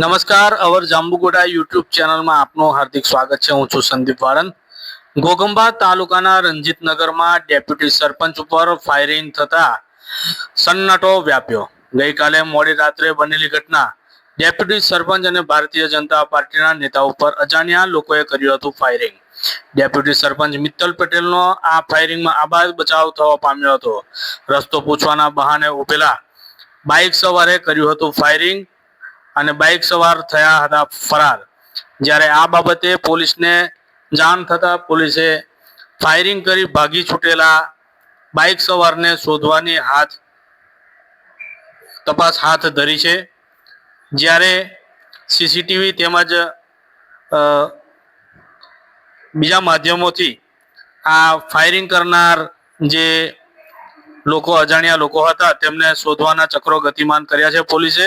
નમસ્કાર, અવર જાંબુગોડા યુટ્યુબ ચેનલમાં આપનું હાર્દિક સ્વાગત છે. હું છું સંદીપ વારન ઘોગંબા તાલુકાના રંજીતનગરમાં ડેપ્યુટી સરપંચ ઉપર ફાયરિંગ થતા સન્નાટો વ્યાપ્યો. ગઈકાલે મોડી રાત્રે બનેલી ઘટના ડેપ્યુટી સરપંચ અને ભારતીય જનતા પાર્ટીના નેતા ઉપર અજાણ્યા લોકોએ કર્યું હતું ફાયરિંગ ડેપ્યુટી સરપંચ મિત્તલ પટેલનો આ ફાયરિંગમાં આબાદ બચાવ થવા પામ્યો હતો. રસ્તો પૂછવાના બહાને ઉભેલા બાઇક સવારે કર્યું હતું ફાયરિંગ અને બાઇક સવાર થયા હતા ફરાર. જ્યારે આ બાબતે પોલીસને જાણ થતા પોલીસે ફાયરિંગ કરી ભાગી છૂટેલા બાઇક સવારને શોધવાની હાથ, તપાસ હાથ ધરી છે. જ્યારે સીસીટીવી તેમજ બીજા માધ્યમોથી આ ફાયરિંગ કરનાર જે લોકો, અજાણ્યા લોકો હતા, તેમને શોધવાના ચક્રો ગતિમાન કર્યા છે પોલીસે.